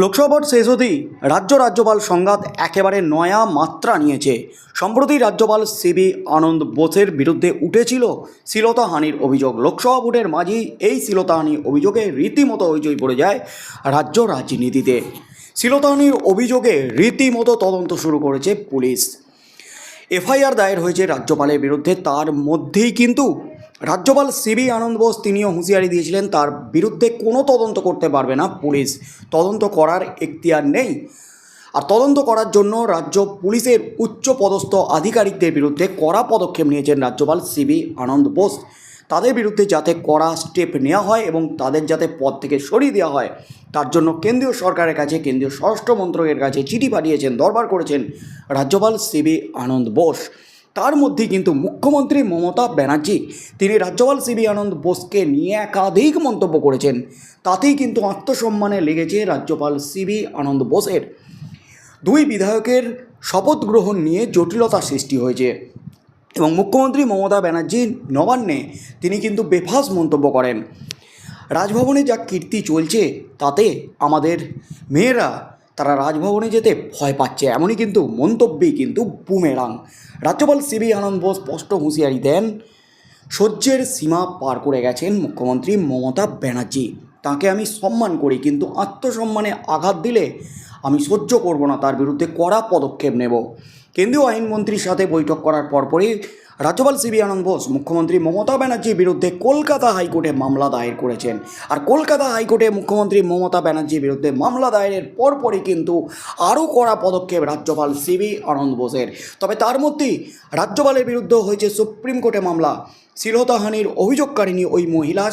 লোকসভা শেষ হতেই রাজ্য রাজ্যপাল সংঘাত একেবারে নয়া মাত্রা নিয়েছে। সম্প্রতি রাজ্যপাল সিবি আনন্দ বোসের বিরুদ্ধে উঠেছিল শ্লীলতাহানির অভিযোগ। লোকসভা ভোটের মাঝেই এই শ্লীলতাহানি অভিযোগে রীতিমতো হইচই পড়ে যায় রাজ্য রাজনীতিতে। শ্লীলতাহানির অভিযোগে রীতিমতো তদন্ত শুরু করেছে পুলিশ। এফআইআর দায়ের হয়েছে রাজ্যপালের বিরুদ্ধে, তার মধ্যেই কিন্তু রাজ্যপাল সিবি আনন্দ বোস তিনিও হুঁশিয়ারি দিয়েছিলেন, তার বিরুদ্ধে কোনো তদন্ত করতে পারবে না পুলিশ। তদন্ত করার এখতিয়ার নেই। আর তদন্ত করার জন্য রাজ্য পুলিশের উচ্চ পদস্থ আধিকারিকদের বিরুদ্ধে কড়া পদক্ষেপ নিয়েছেন রাজ্যপাল সিবি আনন্দ বোস। তাদের বিরুদ্ধে যাতে কড়া স্টেপ নেওয়া হয় এবং তাদের যাতে পদ থেকে সরিয়ে দেওয়া হয়, তার জন্য কেন্দ্রীয় সরকারের কাছে, কেন্দ্রীয় স্বরাষ্ট্র মন্ত্রকের কাছে চিঠি পাঠিয়েছেন, দরবার করেছেন রাজ্যপাল সিবি আনন্দ বোস। তার মধ্যে কিন্তু মুখ্যমন্ত্রী মমতা ব্যানার্জি, তিনি রাজ্যপাল সিবি আনন্দ বোসকে নিয়ে একাধিক মন্তব্য করেছেন। তাতেই কিন্তু আত্মসম্মানে লেগেছে রাজ্যপাল সিবি আনন্দ বোসের। দুই বিধায়কের শপথ গ্রহণ নিয়ে জটিলতা সৃষ্টি হয়েছে এবং মুখ্যমন্ত্রী মমতা ব্যানার্জি নবান্নে তিনি কিন্তু বেফাস মন্তব্য করেন। রাজভবনে যা কীর্তি চলছে, তাতে আমাদের মেয়েরা তারা রাজভবনে যেতে ভয় পাচ্ছে, এমনই কিন্তু মন্তব্যেই কিন্তু বুমেরাং। রাজ্যপাল সিবি আনন্দ বোস স্পষ্ট হুঁশিয়ারি দেন, সহ্যের সীমা পার করে গেছেন মুখ্যমন্ত্রী মমতা ব্যানার্জি। তাকে আমি সম্মান করি, কিন্তু আত্মসম্মানে আঘাত দিলে আমি সহ্য করব না, তার বিরুদ্ধে কড়া পদক্ষেপ নেব। কেন্দ্রীয় আইনমন্ত্রীর সাথে বৈঠক করার পরপরই রাজ্যপাল সিবি আনন্দ বোস, মুখ্যমন্ত্রী মমতা ব্যানার্জির বিরুদ্ধে কলকাতা হাইকোর্টে মামলা দায়ের করেছেন। আর কলকাতা হাইকোর্টে মুখ্যমন্ত্রী মমতা ব্যানার্জির বিরুদ্ধে মামলা দায়েরের পরপরই কিন্তু আরও কড়া পদক্ষেপ রাজ্যপাল সিবি আনন্দ বোসের। তবে তার মধ্যেই রাজ্যপালের বিরুদ্ধে হয়েছে সুপ্রিম কোর্টে মামলা। শ্লীলতাহানির অভিযোগকারিণী ওই মহিলা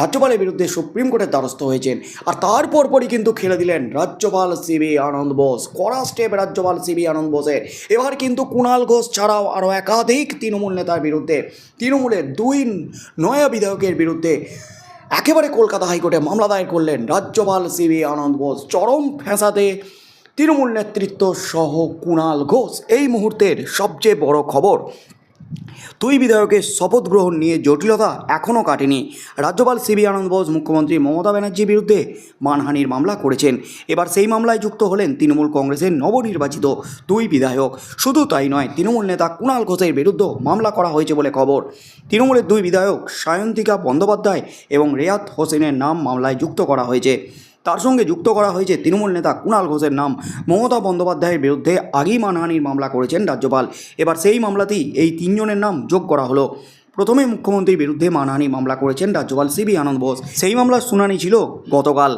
রাজ্যপালের বিরুদ্ধে সুপ্রিম কোর্টের দ্বারস্থ হয়েছেন। আর তার পরপরই কিন্তু খেলে দিলেন রাজ্যপাল সিবি আনন্দ বোস, কড়া স্টেপ রাজ্যপাল সিবি আনন্দ বোসের। এবার কিন্তু কুণাল ঘোষ ছাড়াও আরও একাধিক তৃণমূল নেতার বিরুদ্ধে, তৃণমূলের দুই নয়া বিধায়কের বিরুদ্ধে একেবারে কলকাতা হাইকোর্টে মামলা দায়ের করলেন রাজ্যপাল সিবি আনন্দ বোস। চরম ফ্যাঁসাতে তৃণমূল নেতৃত্ব সহ কুণাল ঘোষ। এই মুহূর্তের সবচেয়ে বড় খবর দুই বিধায়কের শপথ গ্রহণ নিয়ে জটিলতা এখনও কাটেনি। রাজ্যপাল সিবি আনন্দ বোস, মুখ্যমন্ত্রী মমতা ব্যানার্জির বিরুদ্ধে মানহানির মামলা করেছেন। এবার সেই মামলায় যুক্ত হলেন তৃণমূল কংগ্রেসের নবনির্বাচিত দুই বিধায়ক। শুধু তাই নয়, তৃণমূল নেতা কুণাল ঘোষের বিরুদ্ধেও মামলা করা হয়েছে বলে খবর। তৃণমূলের দুই বিধায়ক সায়ন্তিকা বন্দ্যোপাধ্যায় এবং রেয়াত হোসেনের নাম মামলায় যুক্ত করা হয়েছে। তার সঙ্গে যুক্ত করা হয়েছে তৃণমূল নেতা কুণাল ঘোষের নাম। মমতা বন্দ্যোপাধ্যায়ের বিরুদ্ধে আগেই মানহানির মামলা করেছেন রাজ্যপাল। এবার সেই মামলাতেই এই তিনজনের নাম যোগ করা হলো। প্রথমে মুখ্যমন্ত্রীর বিরুদ্ধে মানহানি মামলা করেছেন রাজ্যপাল সিবি আনন্দ বোস। সেই মামলার শুনানি ছিল গতকাল।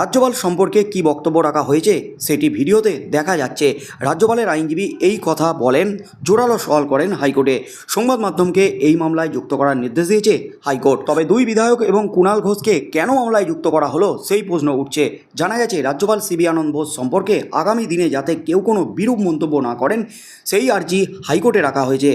রাজ্যপাল সম্পর্কে কি বক্তব্য রাখা হয়েছে সেটি ভিডিওতে দেখা যাচ্ছে। রাজ্যপালের আইনজীবী এই কথা বলেন, জোরালো সওয়াল করেন হাইকোর্টে। সংবাদ মাধ্যমকে এই মামলায় যুক্ত করার নির্দেশ দিয়েছে হাইকোর্ট। তবে দুই বিধায়ক এবং কুণাল ঘোষকে কেন মামলায় যুক্ত করা হলো সেই প্রশ্ন উঠছে। জানা গেছে, রাজ্যপাল সিবি আনন্দ বোস সম্পর্কে আগামী দিনে যাতে কেউ কোনো বিরূপ মন্তব্য না করেন, সেই আর্জি হাইকোর্টে রাখা হয়েছে।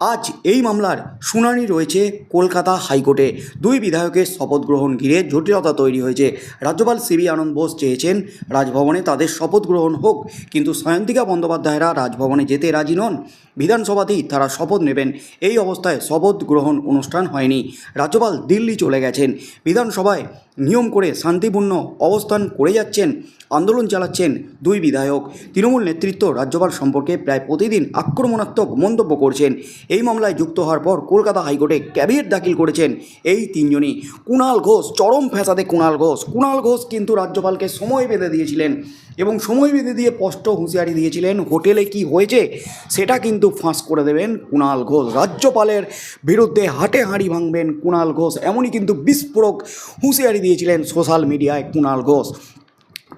আজ এই মামলার শুনানি রয়েছে কলকাতা হাইকোর্টে। দুই বিধায়কের শপথ গ্রহণ ঘিরে জটিলতা তৈরি হয়েছে। রাজ্যপাল সিবি আনন্দ বোস চেয়েছেন, রাজভবনে তাদের শপথ গ্রহণ হোক, কিন্তু সায়ন্তিকা বন্দ্যোপাধ্যায়রা রাজভবনে যেতে রাজি নন। বিধানসভাতেই তারা শপথ নেবেন। এই অবস্থায় শপথ গ্রহণ অনুষ্ঠান হয়নি। রাজ্যপাল দিল্লি চলে গেছেন। বিধানসভায় নিয়ম করে শান্তিপূর্ণ অবস্থান করে যাচ্ছেন, আন্দোলন চালাচ্ছেন দুই বিধায়ক। তৃণমূল নেতৃত্ব রাজ্যপাল সম্পর্কে প্রায় প্রতিদিন আক্রমণাত্মক মন্তব্য করছেন। এই মামলায় যুক্ত হওয়ার পর কলকাতা হাইকোর্টে ক্যাবিনেট দাখিল করেছেন এই তিনজনই। কুণাল ঘোষ, চরম ফ্যাসাদে কুণাল ঘোষ। কুণাল ঘোষ কিন্তু রাজ্যপালকে সময় বেঁধে দিয়েছিলেন এবং সময় বেঁধে দিয়ে স্পষ্ট হুঁশিয়ারি দিয়েছিলেন, হোটেলে কি হয়েছে সেটা কিন্তু ফাঁস করে দেবেন কুণাল ঘোষ। রাজ্যপালের বিরুদ্ধে হাটে হাঁড়ি ভাঙবেন কুণাল ঘোষ, এমনই কিন্তু বিস্ফোরক হুঁশিয়ারি দিয়েছিলেন সোশ্যাল মিডিয়ায় কুণাল ঘোষ।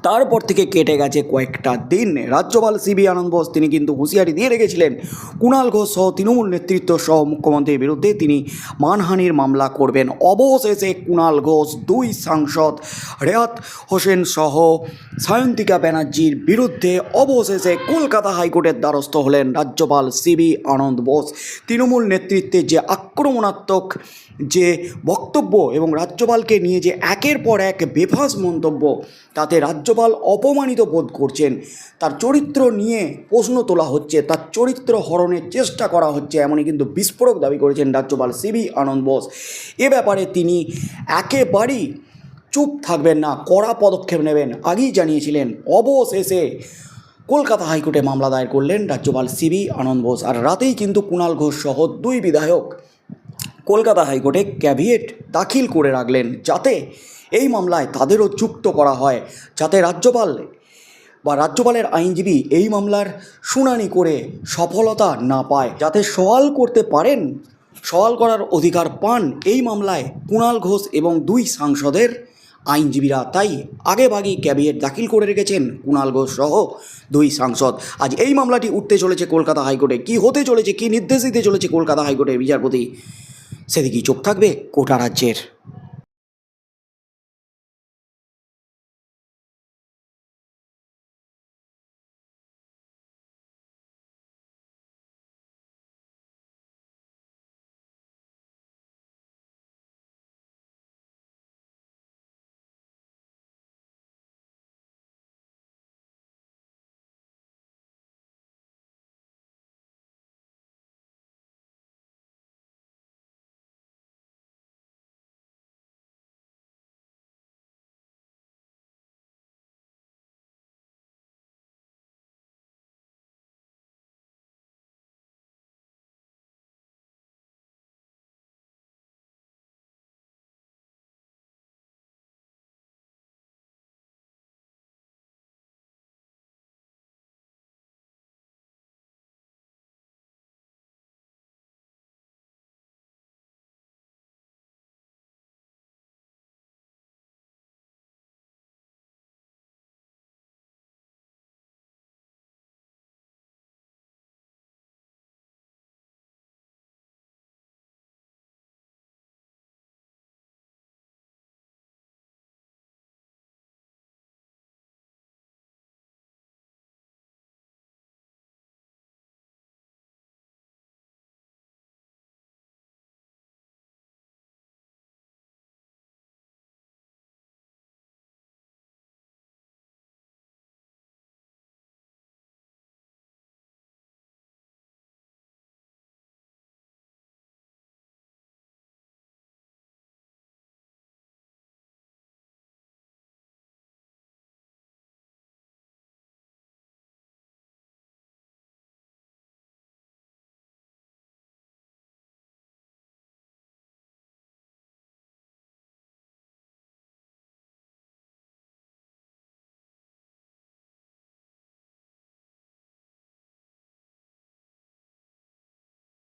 তারপর থেকে কেটে গেছে কয়েকটা দিন। রাজ্যপাল সিবি আনন্দ বোস, তিনি কিন্তু হুঁশিয়ারি দিয়ে রেখেছিলেন কুণাল ঘোষ সহ তৃণমূল নেতৃত্ব সহ মুখ্যমন্ত্রীর বিরুদ্ধে তিনি মানহানির মামলা করবেন। অবশেষে কুণাল ঘোষ, দুই সাংসদ, রেয়াত হোসেন সহ সায়ন্তিকা ব্যানার্জির বিরুদ্ধে অবশেষে কলকাতা হাইকোর্টের দ্বারস্থ হলেন রাজ্যপাল সিবি আনন্দ বোস। তৃণমূল নেতৃত্বে যে আক্রমণাত্মক যে বক্তব্য এবং রাজ্যপালকে নিয়ে যে একের পর এক বেফাস মন্তব্য, তাতে রাজ্যপাল অপমানিত বোধ করছেন। তার চরিত্র নিয়ে প্রশ্ন তোলা হচ্ছে, তার চরিত্র হরণের চেষ্টা করা হচ্ছে এমনই কিন্তু বিস্ফোরক দাবি করেছেন রাজ্যপাল সিবি আনন্দ বোস। এ ব্যাপারে তিনি একেবারেই চুপ থাকবেন না, কড়া পদক্ষেপ নেবেন, আগেই জানিয়েছিলেন। অবশেষে কলকাতা হাইকোর্টে মামলা দায়ের করলেন রাজ্যপাল সিবি আনন্দ বোস। আর রাতেই কিন্তু কুণাল ঘোষ সহ দুই বিধায়ক কলকাতা হাইকোর্টে ক্যাভিয়েট দাখিল করে রাখলেন যাতে এই মামলায় তাদেরও যুক্ত করা হয়, যাতে রাজ্যপাল বা রাজ্যপালের আইনজীবী এই মামলার শুনানি করে সফলতা না পায়, যাতে সওয়াল করতে পারেন, সওয়াল করার অধিকার পান এই মামলায় কুণাল ঘোষ এবং দুই সাংসদের আইনজীবীরা। তাই আগেভাগেই ক্যাবিয়েট দাখিল করে রেখেছেন কুণাল ঘোষ সহ দুই সাংসদ। আজ এই মামলাটি উঠতে চলেছে কলকাতা হাইকোর্টে। কি হতে চলেছে, কি নির্দেশ দিতে চলেছে কলকাতা হাইকোর্টের বিচারপতি সেদিকেই চোখ থাকবে গোটা রাজ্যের।